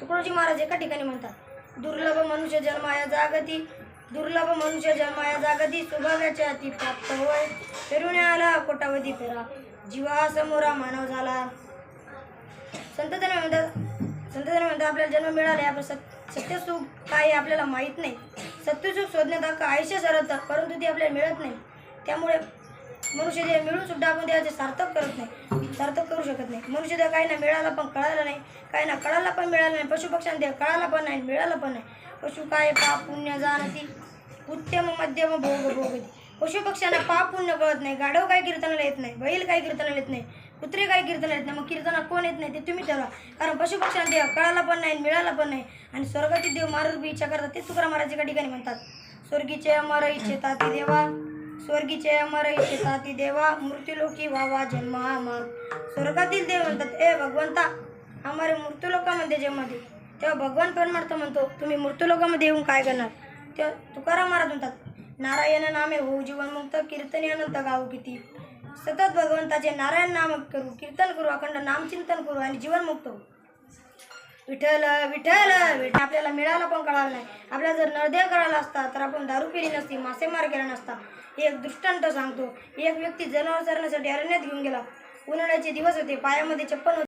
तुकडोजी महाराज एका ठिकाणी म्हणतात दुर्लभ मनुष्य जन्माया जागती दुर्लभ मनुष्य जन्माया जागती सुभागाच्या अति प्राप्त होय. फिरून आला कोटावधी फेरा. जीवा समोरा मानव झाला. संत जन म्हणतात संत म्हणतात आपल्याला जन्म मिळाला आपण सत्य सुख काय आपल्याला माहीत नाही. सत्यसुख शोधण्यात आयुष्य सरत परंतु ते आपल्याला मिळत नाही. त्यामुळे मनुष्य मिळून सुद्धा आपण देहाचे सार्थक करत नाही सार्थक करू शकत नाही. मनुष्य देह काही ना मिळाला पण कळायला नाही काही ना कळायला पण मिळाला नाही. पशुपक्ष्यांना देह कळाला पण नाही मिळाला पण नाही. पशु काय पाप पुण्य जाणती? उत्तम मध्यम भोग भोगती पशुपक्ष्यांना पाप पुण्य कळत नाही. गाढव काय कीर्तनाला येत नाही बैल काय कीर्तनाला येत नाही कुत्रे काय कीर्तनाला येत नाही. मग कीर्तना कोण येत नाही ते तुम्ही ठरवा. कारण पशुपक्ष्यांना देह कळाला पण नाही मिळाला पण नाही. आणि स्वर्गाची देव मारूपी इच्छा करतात ते तुकाराम महाराज एका ठिकाणी म्हणतात स्वर्गीचे अमर इच्छेता देवा. स्वर्गीचे अमर इच्छेता देवा मृत्यूलोकी व्हावा जन्म अमर स्वर्गातील देव म्हणतात ए भगवंता आम्हाला मृत्यूलोकामध्ये जन्म दे. तेव्हा भगवान परमार्थ म्हणतो तुम्ही मृत्यूलोकामध्ये येऊन काय करणार? तेव्हा तुकाराम महाराज म्हणतात नारायण नामे होऊ जीवनमुक्त कीर्तनी अनंत गाऊ किती. सतत भगवंताचे नारायण नाम करू कीर्तन करू अखंड नामचिंतन करू आणि जीवनमुक्त होऊ. विठ्ठल विठ्ठल विठ्ठल. आपल्याला मिळालं पण कळालं नाही. आपल्याला जर नळदेव कळाला असता तर आपण दारू पिली नसती मासेमार केला नसता. एक दृष्टांत सांगतो. एक व्यक्ती जनावर चरण्यासाठी अरण्यात घेऊन गेला. उन्हाळ्याचे दिवस होते. पायामध्ये चप्पल होते.